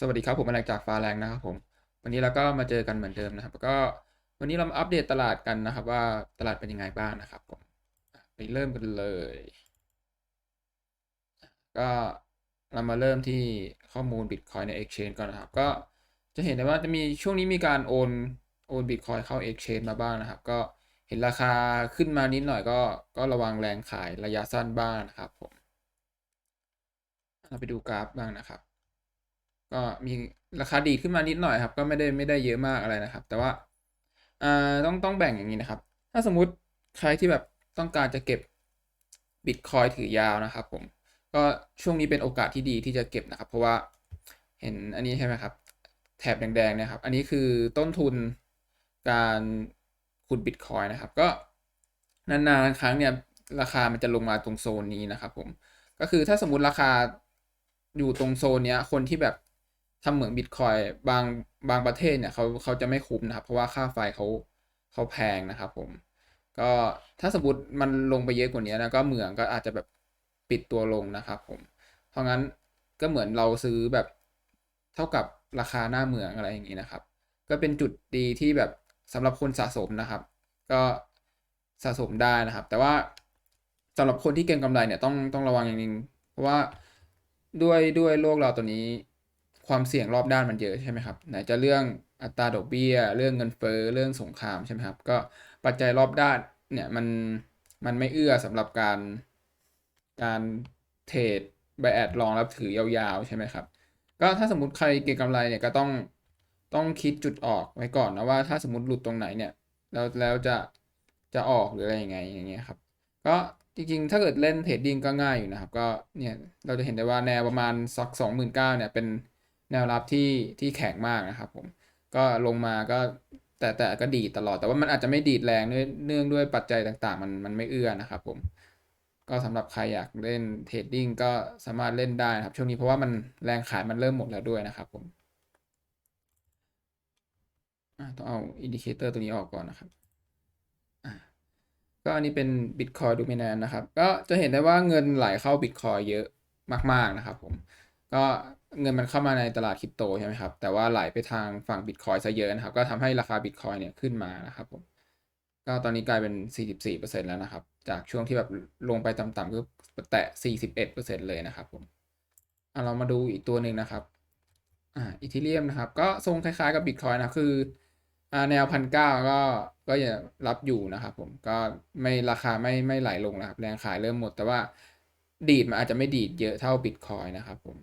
สวัสดีครับผมมาจากฟ้าแรงนะครับผม วันนี้เราก็มาเจอกันเหมือนเดิมนะครับ ก็วันนี้เรามาอัปเดตตลาดกันนะครับ ว่าตลาดเป็นยังไงบ้างนะครับผมไปเริ่มกันเลย ก็เรามาเริ่มที่ข้อมูล Bitcoin ใน Exchange ก่อนนะครับ ก็จะเห็นได้ว่าจะมีช่วงนี้มีการโอนโอน Bitcoin เข้า Exchange มาบ้างนะครับ ก็เห็นราคาขึ้นมานิดหน่อยก็ก็ระวังแรงขายระยะสั้นบ้างนะครับผมเราไปดูกราฟบ้างนะครับ ก็มีราคาดีขึ้นมานิดหน่อยครับ ก็ไม่ได้ไม่ได้เยอะมากอะไรนะครับ แต่ว่าอ่าต้องต้องแบ่งอย่างนี้นะครับ ถ้าสมมุติใครที่แบบต้องการจะเก็บบิตคอยถือยาวนะครับผมก็ช่วงนี้เป็นโอกาสที่ดีที่จะเก็บนะครับ เพราะว่าเห็นอันนี้ใช่ไหมครับ แถบแดงๆเนี่ยครับ อันนี้คือต้นทุนการขุดบิตคอยนะครับ ก็นานๆครั้งเนี่ยราคามันจะลงมาตรงโซนนี้นะครับผมก็คือถ้าสมมุติราคาอยู่ตรงโซนเนี้ยคนที่แบบ ทำเหมืองบิตคอยบางบางประเทศเนี่ยเขาเขาจะไม่คุ้มนะครับ เพราะว่าค่าไฟเขาเขาแพงนะครับผม ก็ถ้าสมมติมันลงไปเยอะกว่านี้นะก็เหมืองก็อาจจะแบบปิดตัวลงนะครับผม เพราะงั้นก็เหมือนเราซื้อแบบเท่ากับราคาหน้าเหมืองอะไรอย่างนี้นะครับ ก็เป็นจุดดีที่แบบสำหรับคนสะสมนะครับ ก็สะสมได้นะครับ แต่ว่าสำหรับคนที่เก็งกำไรเนี่ยต้องต้องระวังอย่างนึงเพราะว่าด้วยด้วยโลกเราตัวนี้ ความเสี่ยงรอบด้านมันเยอะใช่ไหมครับไหนจะเรื่องอัตราดอกเบี้ย เรื่องเงินเฟ้อเรื่องสงครามใช่ไหมครับก็ปัจจัยรอบด้านเนี่ยมันมันไม่เอื้อสำหรับการการเทรดบแอดรองรับถือยาวๆใช่ไหมครับ ก็ถ้าสมมติใครเก็งกำไรเนี่ยก็ต้องต้องคิดจุดออกไว้ก่อนนะว่าถ้าสมมติหลุดตรงไหนเนี่ยแล้วแล้วจะจะออกหรืออะไรยังไงอย่างเงี้ยครับก็จริงๆ ถ้าเกิดเล่นเทรดดิ้งก็ง่ายอยู่นะครับ ก็เนี่ยเราจะเห็นได้ว่าแนวประมาณสักสองหมื่นเก้าเนี่ยเป็น แนวรับที่ที่แข็งมากนะครับผมก็ลงมาก็แต่แต่ก็ดีตลอดแต่ว่ามันอาจจะไม่ดีดแรงเนื่องเนื่องด้วยปัจจัยต่างๆ มันมันไม่เอื้อนะครับผมก็สำหรับใครอยากเล่นเทรดดิ้งก็สามารถเล่นได้นะครับ ช่วงนี้เพราะว่ามันแรงขายมันเริ่มหมดแล้วด้วยนะครับผมต้องเอาอินดิเคเตอร์ตัวนี้ออกก่อนนะครับก็อันนี้เป็น Bitcoin Dominant นะครับ ก็จะเห็นได้ว่าเงินไหลเข้า Bitcoin เยอะมาก ๆ นะครับผม ก็ เงินมันเข้ามาในตลาดคริปโตใช่ไหมครับ แต่ว่าไหลไปทางฝั่ง Bitcoin ซะเยอะนะครับ ก็ทำให้ราคา Bitcoin เนี่ยขึ้นมานะครับผมก็ตอนนี้กลายเป็น 44%แล้วนะครับ จากช่วงที่แบบลงไปต่ำๆก็แตะ 41%เลยนะครับผมอะเรามาดูอีกตัวหนึ่งนะครับอ่าอีทีเรียมนะครับ ก็ทรงคล้ายๆกับ Bitcoin นะคืออ่าแนวพันเก้าก็ก็ย่ารับอยู่นะครับผมก็ไม่ราคาไม่ไม่ไหลลงแล้วครับ แรงขายเริ่มหมด แต่ว่าดีดมันอาจจะไม่ดีดเยอะเท่า Bitcoin นะครับผม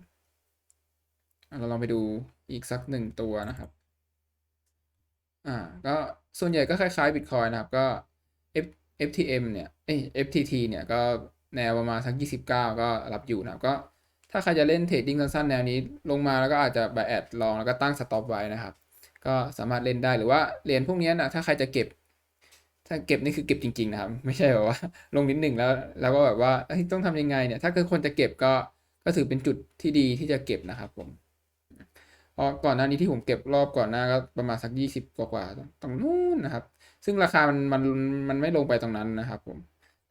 เราลองไปดูอีกสักหนึ่งตัวนะครับ อ่า ก็ส่วนใหญ่ก็คล้ายๆ Bitcoin นะครับ ก็ F FTM เนี่ยเอ้ย FTT เนี่ย ก็แนวประมาณสัก 29 ก็รับอยู่นะครับ ก็ถ้าใครจะเล่นเทรดดิ้งสั้นๆ แนวนี้ลงมาแล้วก็อาจจะบแอดลองแล้วก็ตั้งสต็อปไว้นะครับ ก็สามารถเล่นได้หรือว่าเหรียญพวกนี้นะถ้าใครจะเก็บ ถ้าเก็บนี่คือเก็บจริงๆนะครับ ไม่ใช่แบบว่า ลงนิดหนึ่งแล้ว แล้วก็แบบว่าต้องทำยังไงเนี่ย ถ้าเกิดคนจะเก็บก็ก็ถือเป็นจุดที่ดีที่จะเก็บนะครับผม เพราะก่อนหน้านี้ที่ผมเก็บรอบก่อนหน้าก็ประมาณสักยี่สิบกว่าๆตรงนู้นนะครับ ซึ่งราคามันมันมันไม่ลงไปตรงนั้นนะครับ ผม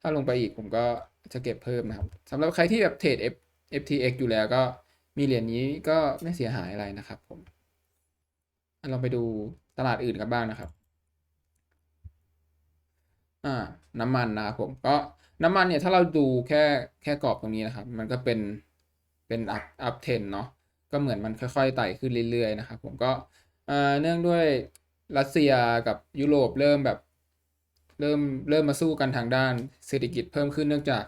ถ้าลงไปอีกผมก็จะเก็บเพิ่มนะครับสำหรับใครที่แบบเทรด F FTX อยู่แล้วก็มีเหรียญนี้ก็ไม่เสียหายอะไรนะครับ ผมอะเราไปดูตลาดอื่นกันบ้างนะครับ อ่า น้ำมันนะครับผมก็น้ำมันเนี่ยถ้าเราดูแค่แค่กรอบตรงนี้นะครับ มันก็เป็นเป็นอัพอัพเทนเนาะ ก็เหมือนมันค่อยๆไต่ขึ้นเรื่อยๆนะครับผมก็เนื่องด้วยรัสเซียกับยุโรปเริ่มแบบเริ่มเริ่มมาสู้กันทางด้านเศรษฐกิจเพิ่มขึ้นเนื่องจาก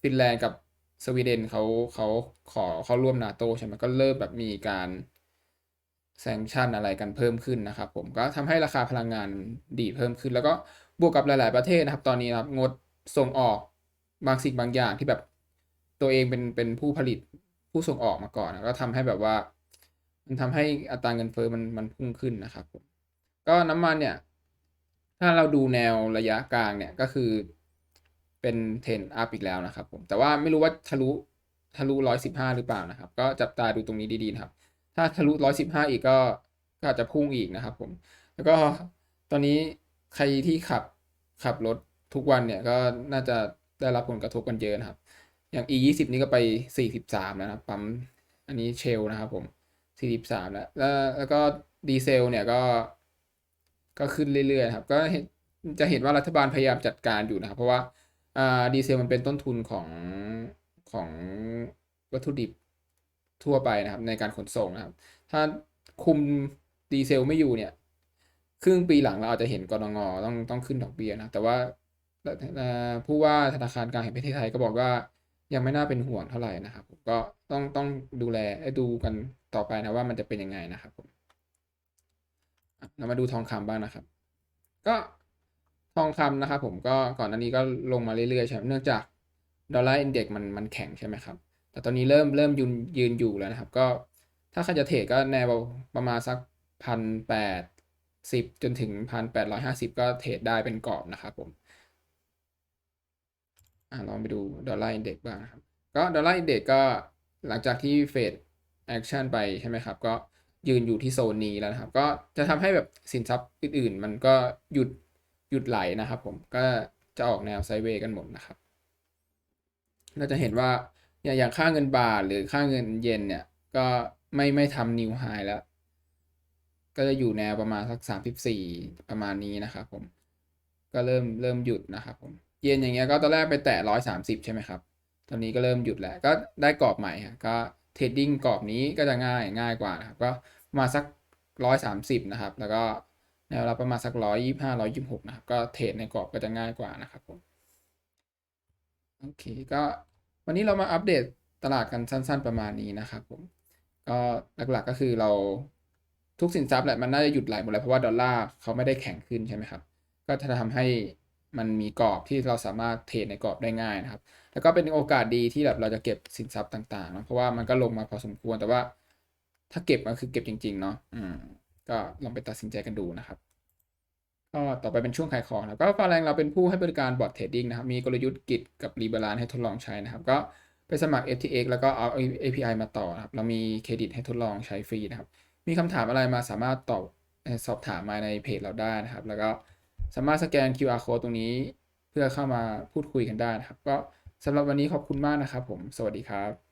ฟินแลนด์กับสวีเดนเขาเขาขอเขาร่วมนาโตใช่ไหมก็เริ่มแบบมีการแซงชั่นอะไรกันเพิ่มขึ้นนะครับผมก็ทำให้ราคาพลังงานดีเพิ่มขึ้น แล้วก็บวกกับหลาย ๆประเทศนะครับ ตอนนี้นะครับงดส่งออกบางสิ่งบางอย่างที่แบบตัวเองเป็นเป็นผู้ผลิต ผู้ส่งออกมาก่อนก็ทำให้แบบว่า มันทำให้อัตราเงินเฟ้อมันมันพุ่งขึ้นนะครับผมก็น้ำมันเนี่ย ถ้าเราดูแนวระยะกลางเนี่ยก็คือเป็นเทรนอัพอีกแล้วนะครับผมแต่ว่าไม่รู้ว่าทะลุทะลุร้อยสิบห้าหรือเปล่านะครับ ก็จับตาดูตรงนี้ดีๆครับ ถ้าทะลุร้อยสิบห้าอีกก็ก็อาจจะพุ่งอีกนะครับ ผม แล้วก็ตอนนี้ใครที่ขับขับรถทุกวันเนี่ยก็น่าจะได้รับผลกระทบกันเยอะนะครับ อย่าง e ยี่สิบนี้ก็ไปสี่สิบสามนะครับ ปั๊มอันนี้เชลนะครับผม43แล้วแล้ว แล้วก็ดีเซลเนี่ยก็ ก็ขึ้นเรื่อยๆครับ ก็เห็นจะเห็นว่ารัฐบาลพยายามจัดการอยู่นะครับ เพราะว่าอ่าดีเซลมันเป็นต้นทุนของของวัตถุดิบทั่วไปนะครับ ในการขนส่งนะครับ ถ้าคุมดีเซลไม่อยู่เนี่ย ครึ่งปีหลังเราอาจจะเห็นกรงงต้องต้องขึ้นดอกเบี้ยนะ แต่ว่าผู้ว่าธนาคารกลางแห่งประเทศไทยก็บอกว่า ยังไม่น่าเป็นห่วงเท่าไหร่นะครับผมก็ต้องต้องดูแลเอ้ดูกันต่อไปนะว่ามันจะเป็นยังไงนะครับผมเรามาดูทองคำบ้างนะครับ ก็ทองคำนะครับผมก็ก่อนหน้านี้ก็ลงมาเรื่อยๆใช่ไหมเนื่องจากดอลลาร์อินเด็กซ์มันมันแข็งใช่ไหมครับ แต่ตอนนี้เริ่มเริ่มยืนยืนอยู่แล้วนะครับ ก็ถ้าใครจะเทรดก็แนวประมาณสักพันแปดสิบจนถึงพันแปดร้อยห้าสิบก็เทรดได้เป็นกรอบนะครับผม อ่าลองไปดูดอลลาร์อินเด็กซ์บ้างครับ ก็ดอลลาร์อินเด็กซ์ก็หลังจากที่เฟดแอคชั่นไปใช่ไหมครับ ก็ยืนอยู่ที่โซนนี้แล้วนะครับ ก็จะทำให้แบบสินทรัพย์อื่นๆ มันก็หยุดหยุดไหลนะครับ ผมก็จะออกแนวไซเวย์กันหมดนะครับ เราจะเห็นว่าอย่างอย่างค่าเงินบาทหรือค่าเงินเยนเนี่ย ก็ไม่ไม่ทำนิวไฮแล้ว ก็จะอยู่แนวประมาณสักสามสิบสี่ประมาณนี้นะครับผม ก็เริ่มเริ่มหยุดนะครับผม เย็นอย่างเงี้ยก็ตอนแรกไปแตะร้อยสามสิบใช่ไหมครับ ตอนนี้ก็เริ่มหยุดแล้วก็ได้กรอบใหม่ฮะก็เทรดดิ้งกรอบนี้ก็จะง่ายง่ายกว่านะครับก็มาสักร้อยสามสิบนะครับ แล้วก็แนวรับประมาณสักร้อยยี่ห้าร้อยยี่หกนะครับ ก็เทรดในกรอบก็จะง่ายกว่านะครับผมโอเคก็วันนี้เรามาอัปเดตตลาดกันสั้น ๆประมาณนี้นะครับผมก็หลักๆก็คือเราทุกสินทรัพย์แหละมันน่าจะหยุดไหลหมดแล้วเพราะว่าดอลลาร์เขาไม่ได้แข็งขึ้นใช่ไหมครับ ก็จะทำให้ มันมีกรอบที่เราสามารถเทรดในกรอบได้ง่ายนะครับ แล้วก็เป็นโอกาสดีที่แบบเราจะเก็บสินทรัพย์ต่างๆนะเพราะว่ามันก็ลงมาพอสมควรแต่ว่า ถ้าเก็บก็คือเก็บจริง ๆ เนาะอืมก็ลองไปตัดสินใจกันดูนะครับก็ต่อไปเป็นช่วงขายของนะก็ฟาแรงเราเป็นผู้ให้บริการบอทเทรดดิ้งนะครับ มีกลยุทธ์กิจกับรีบาลานให้ทดลองใช้นะครับ ก็ไปสมัคร FTX แล้วก็เอา API มาต่อนะครับ เรามีเครดิตให้ทดลองใช้ฟรีนะครับ มีคำถามอะไรมาสามารถตอบสอบถามมาในเพจเราได้นะครับ แล้วก็ สามารถสแกน QR code ตรงนี้ เพื่อเข้ามาพูดคุยกันได้นะครับ ก็สำหรับวันนี้ขอบคุณมากนะครับผม สวัสดีครับ